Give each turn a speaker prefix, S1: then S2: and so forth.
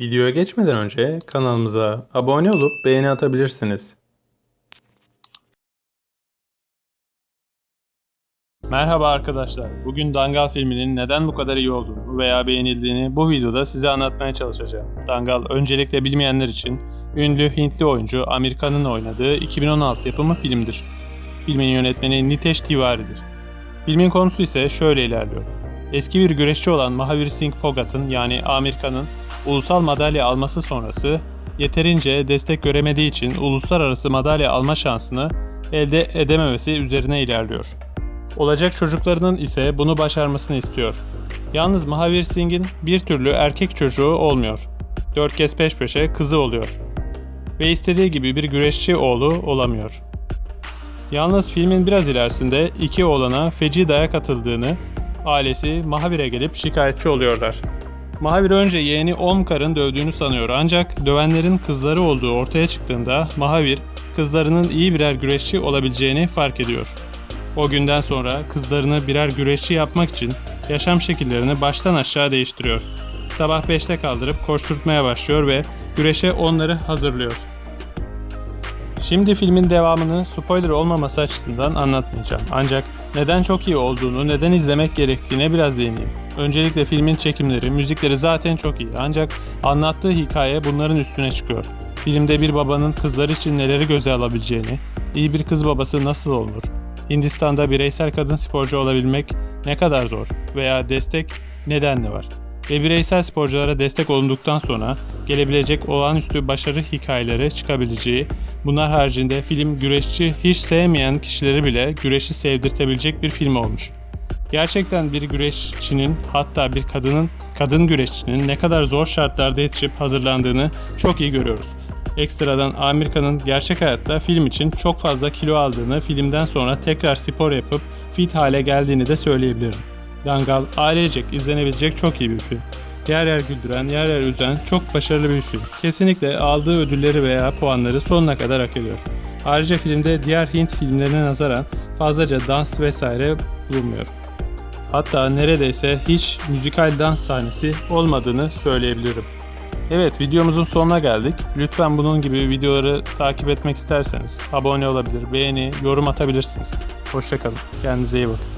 S1: Videoya geçmeden önce kanalımıza abone olup beğeni atabilirsiniz. Merhaba arkadaşlar. Bugün Dangal filminin neden bu kadar iyi olduğunu veya beğenildiğini bu videoda size anlatmaya çalışacağım. Dangal öncelikle bilmeyenler için ünlü Hintli oyuncu Amir Khan'ın oynadığı 2016 yapımı filmdir. Filmin yönetmeni Nitesh Tiwari'dir. Filmin konusu ise şöyle ilerliyor. Eski bir güreşçi olan Mahavir Singh Phogat'ın yani Amir Khan'ın ulusal madalya alması sonrası yeterince destek göremediği için uluslararası madalya alma şansını elde edememesi üzerine ilerliyor. Olacak çocuklarının ise bunu başarmasını istiyor. Yalnız Mahavir Singh'in bir türlü erkek çocuğu olmuyor. Dört kez peş peşe kızı oluyor. Ve istediği gibi bir güreşçi oğlu olamıyor. Yalnız filmin biraz ilerisinde iki oğlana feci dayak atıldığını, ailesi Mahavir'e gelip şikayetçi oluyorlar. Mahavir önce yeğeni Omkar'ın dövdüğünü sanıyor ancak dövenlerin kızları olduğu ortaya çıktığında Mahavir kızlarının iyi birer güreşçi olabileceğini fark ediyor. O günden sonra kızlarını birer güreşçi yapmak için yaşam şekillerini baştan aşağı değiştiriyor. Sabah 5'te kaldırıp koşturtmaya başlıyor ve güreşe onları hazırlıyor. Şimdi filmin devamını spoiler olmaması açısından anlatmayacağım. Ancak neden çok iyi olduğunu, neden izlemek gerektiğine biraz değineyim. Öncelikle filmin çekimleri, müzikleri zaten çok iyi. Ancak anlattığı hikaye bunların üstüne çıkıyor. Filmde bir babanın kızlar için neleri göze alabileceğini, iyi bir kız babası nasıl olunur, Hindistan'da bireysel kadın sporcu olabilmek ne kadar zor veya destek neden ne var? Ve bireysel sporculara destek olunduktan sonra gelebilecek olağanüstü başarı hikayeleri çıkabileceği, bunlar haricinde film güreşçi hiç sevmeyen kişileri bile güreşi sevdirtebilecek bir film olmuş. Gerçekten bir güreşçinin hatta bir kadının kadın güreşçinin ne kadar zor şartlarda yetişip hazırlandığını çok iyi görüyoruz. Ekstradan Amerika'nın gerçek hayatta film için çok fazla kilo aldığını, filmden sonra tekrar spor yapıp fit hale geldiğini de söyleyebilirim. Dangal ailecek izlenebilecek çok iyi bir film. Yer yer güldüren, yer yer üzen çok başarılı bir film. Kesinlikle aldığı ödülleri veya puanları sonuna kadar hak ediyor. Ayrıca filmde diğer Hint filmlerine nazaran fazlaca dans vesaire bulunmuyor. Hatta neredeyse hiç müzikal dans sahnesi olmadığını söyleyebilirim. Evet videomuzun sonuna geldik. Lütfen bunun gibi videoları takip etmek isterseniz abone olabilir, beğeni, yorum atabilirsiniz. Hoşçakalın. Kendinize iyi bakın.